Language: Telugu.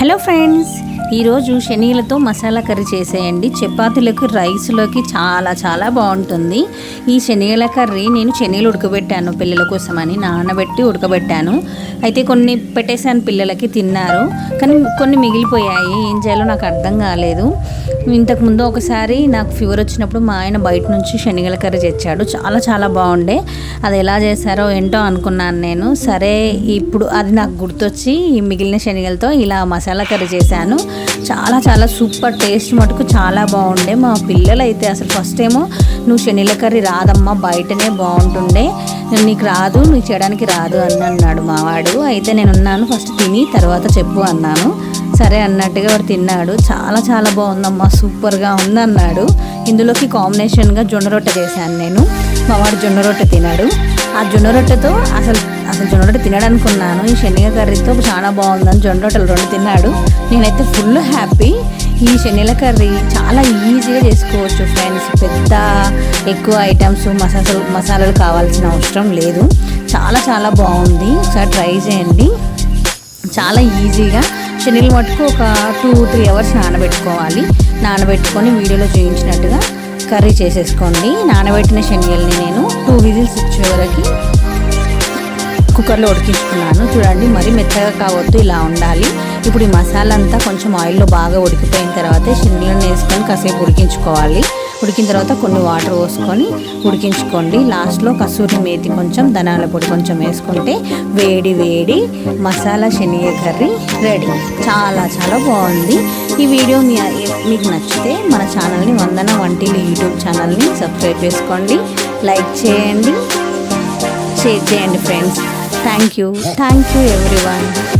హలో ఫ్రెండ్స్ ఈరోజు శనిలతో మసాలా కర్రీ చేసేయండి. చపాతీలకు రైస్లోకి చాలా చాలా బాగుంటుంది. ఈ శనిగల కర్రీ నేను శనిగలు ఉడకబెట్టాను పిల్లల కోసమని నానబెట్టి ఉడకబెట్టాను. అయితే కొన్ని పెట్టేశాను పిల్లలకి తిన్నారు. కానీ కొన్ని మిగిలిపోయాయి. ఏం చేయాలో నాకు అర్థం కాలేదు. ఇంతకుముందు ఒకసారి నాకు ఫీవర్ వచ్చినప్పుడు మా ఆయన బయట నుంచి శనిగల కర్రీ తెచ్చాడు. చాలా చాలా బాగుండే. అది ఎలా చేశారో ఏంటో అనుకున్నాను నేను. సరే ఇప్పుడు అది నాకు గుర్తొచ్చి ఈ మిగిలిన శనిగలతో ఇలా మసాలా కర్రీ చేశాను. చాలా చాలా సూపర్ టేస్ట్ మటుకు చాలా బాగుండే. మా పిల్లలు అయితే అసలు ఫస్ట్ ఏమో నువ్వు శనిల కర్రీ రాదమ్మా బయటనే బాగుంటుండే. నీకు రాదు నువ్వు చేయడానికి రాదు అని అన్నాడు మావాడు అయితే నేను ఉన్నాను ఫస్ట్ తిని తర్వాత చెప్పు అన్నాను. సరే అన్నట్టుగా వాడు తిన్నాడు. చాలా చాలా బాగుందమ్మా సూపర్గా ఉంది అన్నాడు ఇందులోకి కాంబినేషన్గా జొన్న రొట్టె చేశాను నేను. మావాడు జొన్న రొట్టె తిన్నాడు. ఆ జొన్న రొట్టెతో అసలు అసలు జొన్న రొట్టె తినడనుకున్నాను. ఈ శనగ కర్రీతో చాలా బాగుందని జొన్న రొట్టెలు రెండు తిన్నాడు. నేనైతే ఫుల్ హ్యాపీ. ఈ శనగల కర్రీ చాలా ఈజీగా చేసుకోవచ్చు ఫ్రెండ్స్. పెద్ద ఎక్కువ ఐటమ్స్ మసాలాలు మసాలాలు కావాల్సిన అవసరం లేదు. చాలా చాలా బాగుంది. ఒకసారి ట్రై చేయండి. చాలా ఈజీగా. శనగలు మటుకు ఒక టూ త్రీ అవర్స్ నానబెట్టుకోవాలి. నానబెట్టుకొని వీడియోలో చూపించినట్టుగా కర్రీ చేసేసుకోండి. నానబెట్టిన శనగల్ని నేను టూ విజిల్స్ ఇచ్చే వరకు కుక్కర్లో ఉడికించుకున్నాను. చూడండి మరి మెత్తగా కావద్దు ఇలా ఉండాలి. ఇప్పుడు ఈ మసాలా అంతా కొంచెం ఆయిల్లో బాగా ఉడికిపోయిన తర్వాత శనగలను వేసుకొని కాసేపు ఉడికించుకోవాలి. ఉడికిన తర్వాత కొన్ని వాటర్ పోసుకొని ఉడికించుకోండి. లాస్ట్లో కసూరి మేతి కొంచెం ధనాల పొడి కొంచెం వేసుకుంటే వేడి వేడి మసాలా శనియ కర్రీ రెడీ. చాలా చాలా బాగుంది. ఈ వీడియో మీ మీకు నచ్చితే మన ఛానల్ని వందన వంటిలు యూట్యూబ్ ఛానల్ని సబ్స్క్రైబ్ చేసుకోండి. లైక్ చేయండి. షేర్ చేయండి friends. Thank you. Thank you everyone.